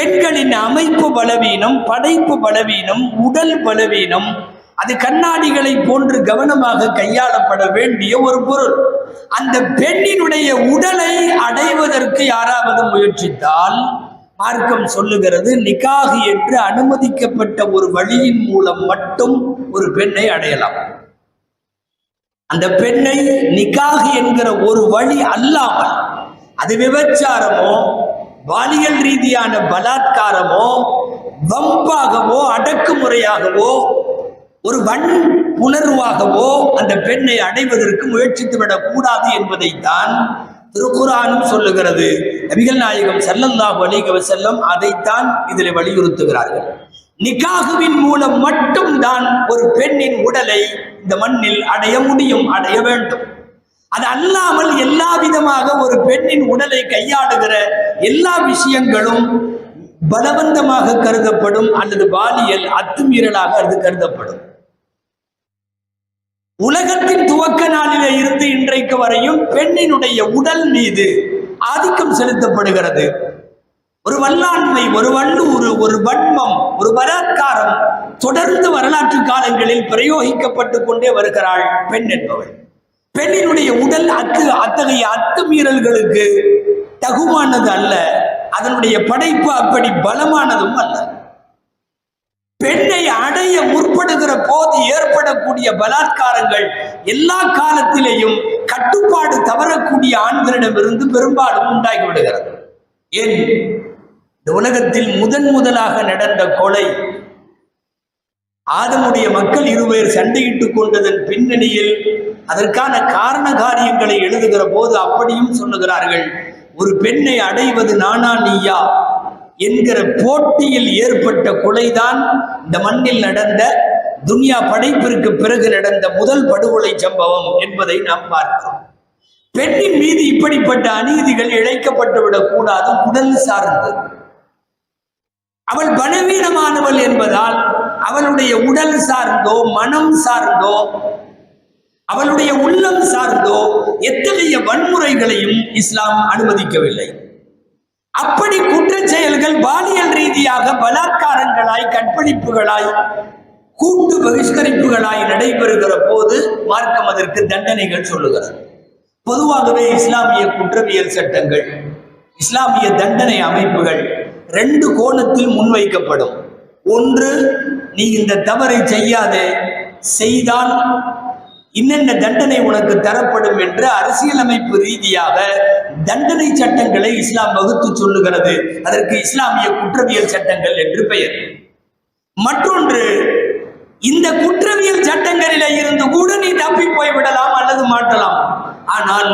பெண்களின் அமைப்பு பலவீனம் படைப்பு பலவீனம் உடல் பலவீனம் அது கண்ணாடிகளை போன்று கவனமாக கையாளப்பட வேண்டிய ஒரு பொருள். அந்த பெண்ணினுடைய உடலை அடைவதற்கு யாராவது முயற்சித்தால் மார்க்கம் சொல்லுகிறது நிக்காகு என்று அனுமதிக்கப்பட்ட ஒரு வழியின் மூலம் மட்டும் ஒரு பெண்ணை அடையலாம். அந்த பெண்ணை நிக்காகு என்கிற ஒரு வழி அல்லாமல் அது விபச்சாரமோ பாலியல் ரீதியான பலாத்காரமோ வம்பாகவோ அடக்குமுறையாகவோ ஒரு வன் உணர்வாகவோ அந்த பெண்ணை அடைவதற்கு முயற்சித்து விடக்கூடாது என்பதைத்தான் திருக்குறானும் சொல்லுகிறது. நபிகள் நாயகம் ஸல்லல்லாஹு அலைஹி அதைத்தான் இதில் வலியுறுத்துகிறார்கள். நிகாகுவின் மூலம் மட்டும்தான் ஒரு பெண்ணின் உடலை இந்த மண்ணில் அடைய முடியும் அடைய வேண்டும். அது அல்லாமல் எல்லா விதமாக ஒரு பெண்ணின் உடலை கையாளுகிற எல்லா விஷயங்களும் பலவந்தமாக கருதப்படும் அல்லது பாலியல் அத்துமீறலாக அது கருதப்படும். உலகத்தின் துவக்க நாளிலே இருந்து இன்றைக்கு வரையும் பெண்ணினுடைய உடல் மீது ஆதிக்கம் செலுத்தப்படுகிறது. ஒரு வல்லாண்மை ஒரு வல்லூறு ஒரு வன்மம் ஒரு பலாத்காரம் தொடர்ந்து வரலாற்று காலங்களில் பிரயோகிக்கப்பட்டு கொண்டே வருகிறாள் பெண் என்பவள். பெண்ணினுடைய உடல் அத்து அத்தகைய அத்துமீறல்களுக்கு தகுவானது அல்ல. அதனுடைய படைப்பு அப்படி பலமானதும் அல்ல. பெண்ணை அடைய முற்படுகிற போது ஏற்படக்கூடிய பலாத்காரங்கள் எல்லா காலத்திலேயும் கட்டுப்பாடு தவறக்கூடிய ஆண்களிடமிருந்து பெரும்பாலும் உண்டாகி விடுகிறது. ஏன்? இந்த உலகத்தில் முதன் முதலாக நடந்த கொலை ஆதமுடைய மக்கள் இருவர் சண்டையிட்டுக் கொண்டதன் பின்னணியில் அதற்கான காரண காரியங்களை எழுதுகிற போது அப்படியும் சொல்லுகிறார்கள் ஒரு பெண்ணை அடைவது நானா நீயா? என்கிற போட்டியில் ஏற்பட்ட கொலைதான் இந்த மண்ணில் நடந்த துனியா படைப்பிற்கு பிறகு நடந்த முதல் படுகொலை சம்பவம் என்பதை நாம் பார்க்கிறோம். பெண்ணின் மீது இப்படிப்பட்ட அநீதிகள் இழைக்கப்பட்டுவிடக் கூடாது உடல் சார்ந்து அவள் பலவீனமானவள் என்பதால் அவளுடைய உடல் சார்ந்தோ மனம் சார்ந்தோ அவளுடைய உள்ளம் சார்ந்தோ எத்தகைய வன்முறைகளையும் இஸ்லாம் அனுமதிக்கவில்லை. அப்படி குற்ற செயல்கள் பாலியல் ரீதியாக பலாத்காரங்களாய் கற்பழிப்புகளாய் கூட்டு பகிஷ்கரிப்புகளாய் நடைபெறுகிற போது மார்க்கம் அதற்கு தண்டனைகள் சொல்லுகிறது. பொதுவாகவே இஸ்லாமிய குற்றவியல் சட்டங்கள் இஸ்லாமிய தண்டனை அமைப்புகள் ரெண்டு கோணத்தில் முன்வைக்கப்படும். ஒன்று நீ இந்த தவறை செய்யாதே. செய்தால் இன்னென்ன தண்டனை உனக்கு தரப்படும் என்று அரசியலமைப்பு ரீதியாக தண்டனை சட்டங்களை இஸ்லாம் வகுத்து சொல்லுகிறது. அதற்கு இஸ்லாமிய குற்றவியல் சட்டங்கள் என்று பெயர். மற்றொன்று இந்த குற்றவியல் சட்டங்களில இருந்து கூட நீ தப்பி போய்விடலாம் அல்லது மாட்டலாம் ஆனால்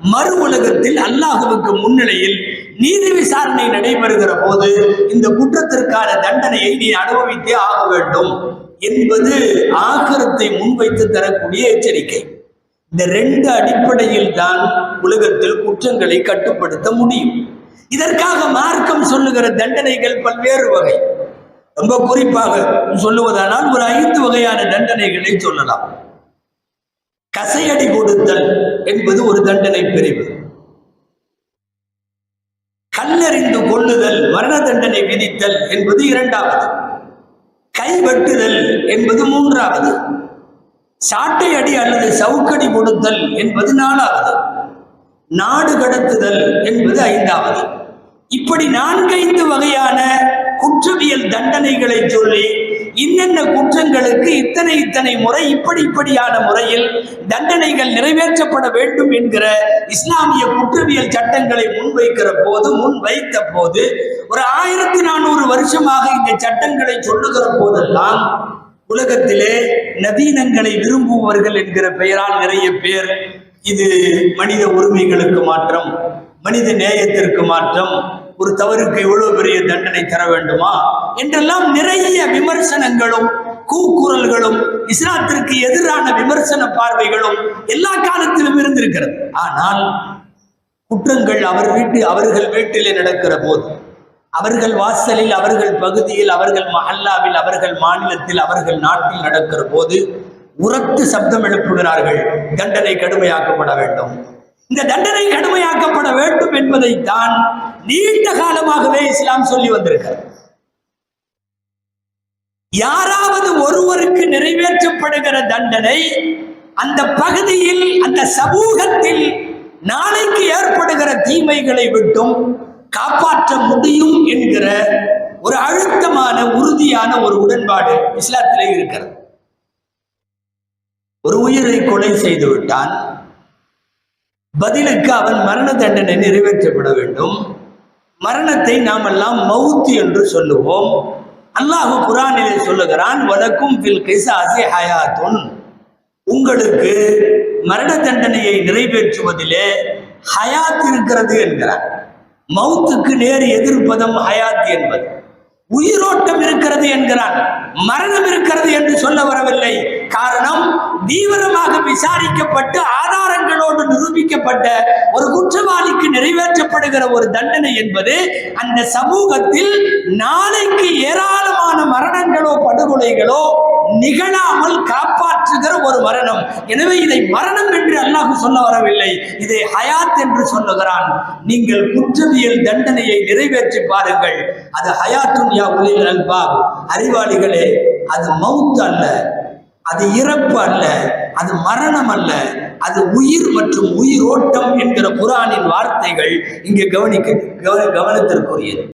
மறு உலகத்தில் அல்லாஹுவுக்கு முன்னிலையில் நீதி விசாரணை நடைபெறுகிற போது இந்த குற்றத்திற்கான தண்டனையை நீ அனுபவித்தே ஆக வேண்டும் என்பது ஆக்கிரத்தை முன்வைத்து தரக்கூடிய எச்சரிக்கை. இந்த ரெண்டு அடிப்படையில் தான் உலகத்தில் குற்றங்களை கட்டுப்படுத்த முடியும். இதற்காக மார்க்கம் சொல்லுகிற தண்டனைகள் பல்வேறு வகை. ரொம்ப குறிப்பாக சொல்லுவதானால் ஒரு ஐந்து வகையான தண்டனைகளை சொல்லலாம். கசையடி கொடுத்தல் என்பது ஒரு தண்டனை பிரிவு. கல்லறிந்து கொள்ளுதல் மரண தண்டனை விதித்தல் என்பது இரண்டாவது. கைவெட்டுதல் என்பது மூன்றாவது. சாட்டை அடி அல்லது சவுக்கடி கொடுத்தல் என்பது நாலாவது. நாடு கடத்துதல் என்பது ஐந்தாவது. இப்படி நான்கைந்து வகையான குற்றவியல் தண்டனைகளை சொல்லி இன்னென்ன குற்றங்களுக்கு இத்தனை இத்தனை முறை இப்படி இப்படியான முறையில் தண்டனைகள் நிறைவேற்றப்பட வேண்டும் என்கிற இஸ்லாமிய குற்றவியல் சட்டங்களை முன்வைக்கிற போது முன் வைத்த போது ஒரு ஆயிரத்தி நானூறு வருஷமாக இந்த சட்டங்களை சொல்லுகிற போதெல்லாம் உலகத்திலே நவீனங்களை விரும்புபவர்கள் என்கிற பெயரால் நிறைய பேர் இது மனித உரிமைகளுக்கு மாற்றம் மனித நேயத்திற்கு மாற்றம் ஒரு தவறுக்கு இவ்வளவு பெரிய தண்டனை தர வேண்டுமா? என்றெல்லாம் நிறைய விமர்சனங்களும் கூக்குரல்களும் இஸ்லாத்திற்கு எதிரான விமர்சன பார்வைகளும் எல்லா காலத்திலும் இருந்திருக்கிறது. ஆனால் குற்றங்கள் அவர் வீட்டு அவர்கள் வீட்டிலே நடக்கிற போது அவர்கள் வாசலில் அவர்கள் பகுதியில் அவர்கள் மஹல்லாவில் அவர்கள் மாநிலத்தில் அவர்கள் நாட்டில் நடக்கிற போது உரத்து சப்தம் எழுப்புகிறார்கள் தண்டனை கடுமையாக்கப்பட வேண்டும். இந்த தண்டனை கடுமையாக்கப்பட வேண்டும் என்பதைத்தான் நீண்ட காலமாகவே இஸ்லாம் சொல்லி வந்திருக்கிறது. யாராவது ஒருவருக்கு நிறைவேற்றப்படுகிற தண்டனை அந்த பகுதியில் அந்த சமூகத்தில் நாளைக்கு ஏற்படுகிற தீமைகளை விட்டும் காப்பாற்ற முடியும் என்கிற ஒரு அழுத்தமான உறுதியான ஒரு உடன்பாடு இஸ்லாத்திலே இருக்கிறது. ஒரு உயிரை கொலை செய்து விட்டான். பதிலுக்கு அவன் மரண தண்டனை நிறைவேற்றப்பட வேண்டும். மரணத்தை நாம் எல்லாம் மவுத்து என்று சொல்லுவோம். அல்லாஹ் குரானிலே சொல்லுகிறான் வலக்கும் ஃபில் கிசாசி ஹயாத்துன். உங்களுக்கு மரண தண்டனையை நிறைவேற்றுவதிலே ஹயாத் இருக்கிறது என்கிறார். மவுத்துக்கு நேர் எதிர்ப்பதம் ஹயாத் என்பது. உயிரோட்டம் இருக்கிறது என்கிறான் மரணம் இருக்கிறது என்று சொல்ல வரவில்லை. காரணம் தீவிரமாக விசாரிக்கப்பட்டு ஆதார நிரூபிக்கப்பட்ட ஒரு குற்றவாளிக்கு நிறைவேற்றப்படுகிற ஒரு தண்டனை என்பது அந்த சமூகத்தில் நாளைக்கு ஏராளமான மரணங்களோ படுகொலைகளோ நிகழாமல் காப்பாற்றுகிற ஒரு மரணம். எனவே இதை மரணம் என்று அல்லாஹ் சொல்ல வரவில்லை. இதை ஹயாத் என்று சொல்லுகிறான். நீங்கள் குற்றவியல் தண்டனையை நிறைவேற்றி பாருங்கள். அது ஹயாத்துன் யா உலில் அல்பாப். அறிவாளிகளே அது மவுத் அல்ல அது இறப்பு அல்ல. அது மரணம் அல்ல. அது உயிர் மற்றும் உயிரோட்டம் என்கிற குரானின் வார்த்தைகள் இங்கே கவனிக்க கவன கவனத்திற்குரியது.